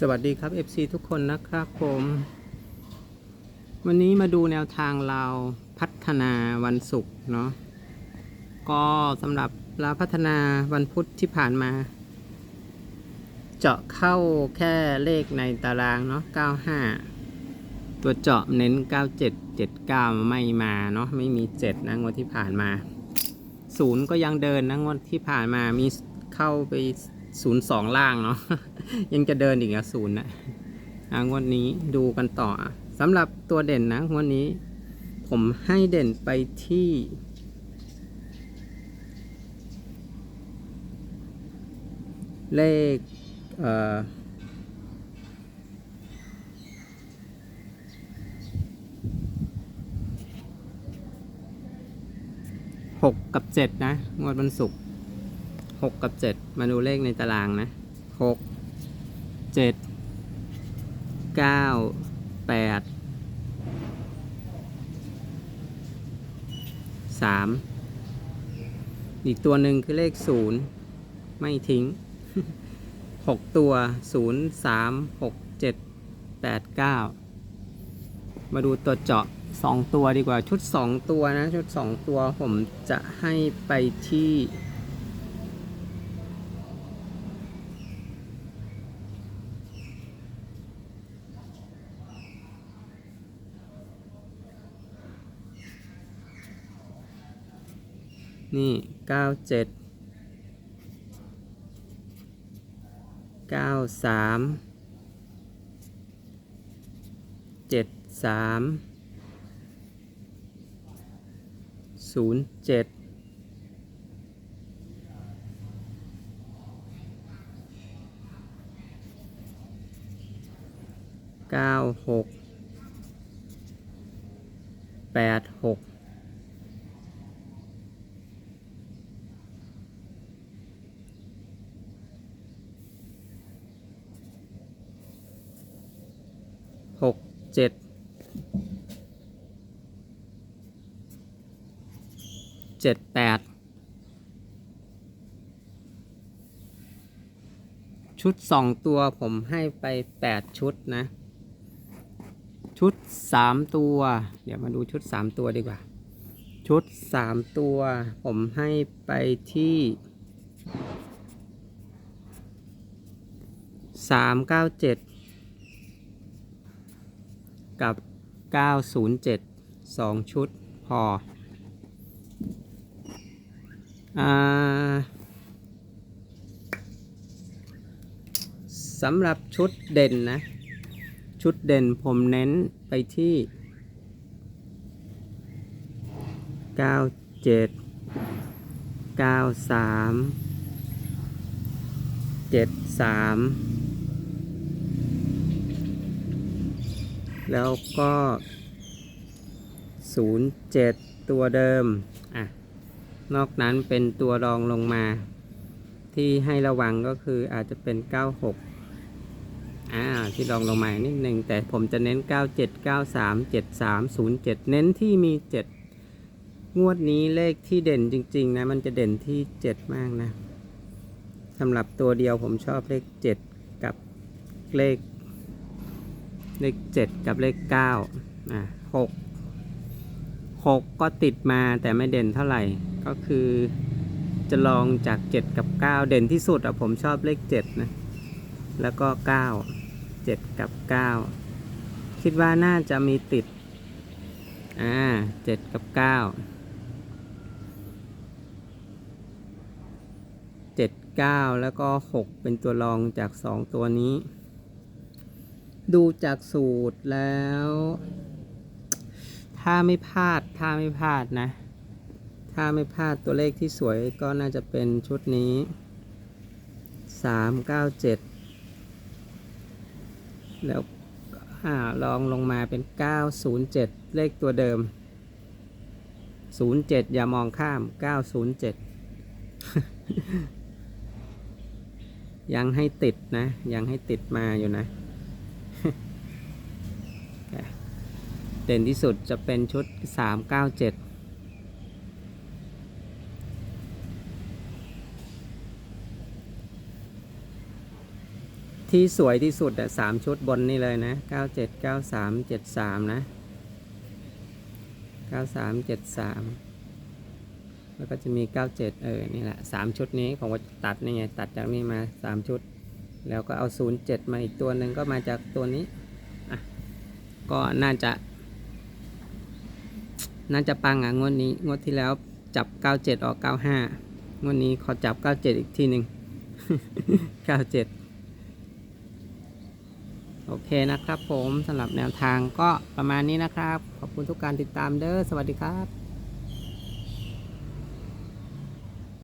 สวัสดีครับ FC ทุกคนนะครับผม วันนี้มาดูแนวทางเราพัฒนาวันศุกร์เนาะก็สำหรับเราพัฒนาวันพุธที่ผ่านมา เจาะเข้าแค่เลขในตารางเนาะ95 ตัวเจาะเน้น 97 79 ไม่มาเนาะไม่มี 7 นะงวดที่ผ่านมาศูนย์ก็ยังเดินนะงวดที่ผ่านมามีเข้าไป ศูนย์สองล่างเนาะ ยังจะเดินอีกอะศูนย์นะอะงวดนี้ดูกันต่อสำหรับตัวเด่นนะงวดนี้ ผมให้เด่นไปที่เลขเอ่อหกกับเจ็ดนะ งวดวันศุกร์ หกกับเจ็ดมาดูเลขในตารางนะหกเจ็ดเก้าแปดสามอีกตัวหนึ่งคือเลขศูนย์ไม่ทิ้งหกตัวศูนย์สามหกเจ็ดแปดเก้ามาดูตัวเจาะสองตัวดีกว่าชุดสองตัวนะ ชุดสองตัวผมจะให้ไปที่ นี่เก้าเจ็ดเก้าสามเจ็ดสามศูนย์เจ็ดเก้าหกแปดหก หก เจ็ดเจ็ดแปดชุดสองตัวผมให้ไปแปดชุดนะ ชุดสามตัว เดี๋ยวมาดูชุดสามตัวดีกว่า ชุดสามตัว ผมให้ไปที่สามเก้าเจ็ด กับ 907 2 ชุดพอสำหรับชุดเด่นนะ ชุดเด่นผมเน้นไปที่ 97 93 73 แล้วก็ 07 ตัวเดิมอะนอกนั้นเป็นตัวรองลงมา ที่ให้ระวังก็คืออาจจะเป็น 96อ่าที่รองลงมานิดนึง แต่ผมจะเน้น 97 93 73 07 เน้นที่มี 7 งวดนี้เลขที่เด่นจริง ๆ นะ มันจะเด่นที่ 7 มากนะสำหรับตัวเดียวผมชอบเลข 7 กับเลข เลขเจ็ดกับเลขเก้าอะหกหกก็ติดมาแต่ไม่เด่นเท่าไหร่ ก็คือจะลองจากเจ็ดกับเก้าเด่นที่สุดอะผมชอบเลขเจ็ดนะ แล้วก็เก้าเจ็ดกับเก้าคิดว่าน่าจะมีติด อ่าเจ็ดกับเก้าเจ็ดเก้าแล้วก็หกเป็นตัวรองจากสองตัวนี้ ดูจากสูตรแล้ว ถ้าไม่พลาดถ้าไม่พลาดนะ ถ้าไม่พลาดตัวเลขที่สวยก็น่าจะเป็นชุดนี้สามเก้าเจ็ดแล้วอลองลงมาเป็นเก้าศูนย์เจ็ดเลขตัวเดิมศูนย์เจ็ดอย่ามองข้ามเก้าศูนย์เจ็ดยังให้ติดนะ ยังให้ติดมาอยู่นะ เด่นที่สุดจะเป็นชุด 397ทที่สวยที่สุดอะสามชุดบนนี่เลยนะเก้าเจ็ดเก้าสามเจ็ดสามนะเก้าสามเจ็ดสามแล้วก็จะมีเก้าเจ็ดเออ นี่แหละสามชุดนี้ผมก็ตัดนี่ไง ตัดจากนี่มาสามชุด แล้วก็เอาศูนมาอีกตัวหนึ่งก็มาจากตัวนี้อะก็น่าจะ น่าจะปังอะงวดนี้งวดที่แล้วจับ 97 ออก 95 งวดนี้ขอจับ 97 อีกทีหนึ่ง 97 โอเคนะครับผมสำหรับแนวทางก็ประมาณนี้นะครับ ขอบคุณทุกการติดตามเด้อสวัสดีครับ